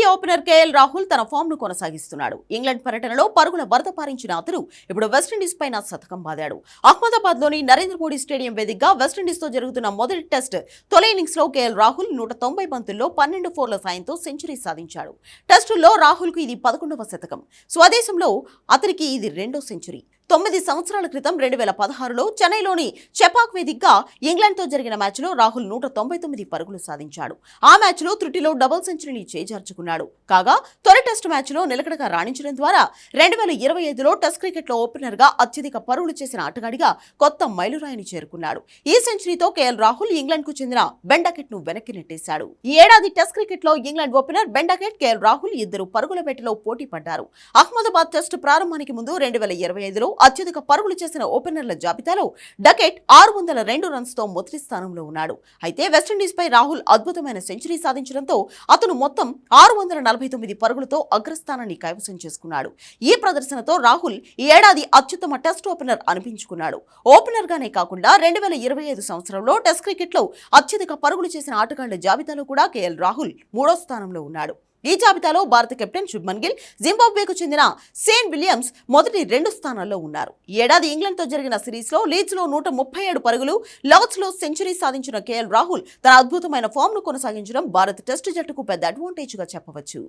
Team India opener KL Rahul తన ఫామ్ను కొనసాగిస్తున్నాడు. England పర్యటనలో పరుగుల వరద పారించిన అతను ఇప్పుడు వెస్టిండీస్ పైన శతకం బాదాడు. అహ్మదాబాద్లోని నరేంద్ర మోడీ స్టేడియం వేదికగా వెస్టిండీస్తో జరుగుతున్న మొదటి టెస్ట్ తొలి ఇన్నింగ్స్లో కేఎల్ రాహుల్ నూట తొంభై బంతుల్లో పన్నెండు ఫోర్ల సాయంతో సెంచరీ సాధించాడు. టెస్టుల్లో రాహుల్కు ఇది పదకొండవ శతకం. స్వదేశంలో అతనికి ఇది రెండో సెంచరీ. తొమ్మిది సంవత్సరాల క్రితం రెండు వేల పదహారులో చెన్నైలోని చెపాక్ వేదికగా ఇంగ్లాండ్తో జరిగిన మ్యాచ్లో రాహుల్ నూట తొంభై తొమ్మిది పరుగులు సాధించాడు. ఆ మ్యాచ్లో త్రుటిలో డబుల్ సెంచరీని చేజార్చుకున్నాడు. కాగా తొలి టెస్ట్ మ్యాచ్లో నిలకడగా రాణించడం ద్వారా రెండు వేల ఇరవై ఐదులో టెస్ట్ క్రికెట్లో ఓపెనర్గా అత్యధిక పరుగులు చేసిన ఆటగాడిగా కొత్త మైలురాయిని చేరుకున్నాడు. ఈ సెంచరీతో కేఎల్ రాహుల్ ఇంగ్లాండ్కు చెందిన బెండకెట్ను వెనక్కి నెట్టేశాడు. ఈ ఏడాది టెస్ట్ క్రికెట్లో England opener Ben Duckett KL Rahul ఇద్దరు పరుగుల వేటలో పోటీ పడ్డారు. అహ్మదాబాద్ టెస్ట్ ప్రారంభానికి ముందు రెండు వేల ఇరవై ఐదులో అత్యధిక పరుగులు చేసిన ఓపెనర్ల జాబితాలో డకెట్ ఆరు వందల రెండు రన్స్తో మొదటి స్థానంలో ఉన్నాడు. అయితే వెస్టిండీస్పై రాహుల్ అద్భుతమైన సెంచరీ సాధించడంతో అతను మొత్తం ఆరు వందల నలభై తొమ్మిది పరుగులతో అగ్రస్థానాన్ని కైవసం చేసుకున్నాడు. ఈ ప్రదర్శనతో రాహుల్ ఈ ఏడాది అత్యుత్తమ టెస్ట్ ఓపెనర్ అనిపించుకున్నాడు. ఓపెనర్గానే కాకుండా రెండు వేల ఇరవై ఐదు సంవత్సరంలో టెస్ట్ క్రికెట్లో అత్యధిక పరుగులు చేసిన ఆటగాళ్ళ జాబితాలో కూడా కేఎల్ రాహుల్ మూడో స్థానంలో ఉన్నాడు. ఈ జాబితాలో భారత కెప్టెన్ శుభ్మన్ గిల్ జింబాబ్వేకు చెందిన సేన్ విలియమ్స్ మొదటి రెండు స్థానాల్లో ఉన్నారు. ఏడాది ఇంగ్లాండ్తో జరిగిన సిరీస్లో లీడ్స్లో నూట ముప్పై ఏడు పరుగులు లార్డ్స్లో సెంచరీ సాధించిన కేఎల్ రాహుల్ తన అద్భుతమైన ఫామ్ను కొనసాగించడం భారత్ టెస్టు జట్టుకు పెద్ద అడ్వాంటేజ్గా చెప్పవచ్చు.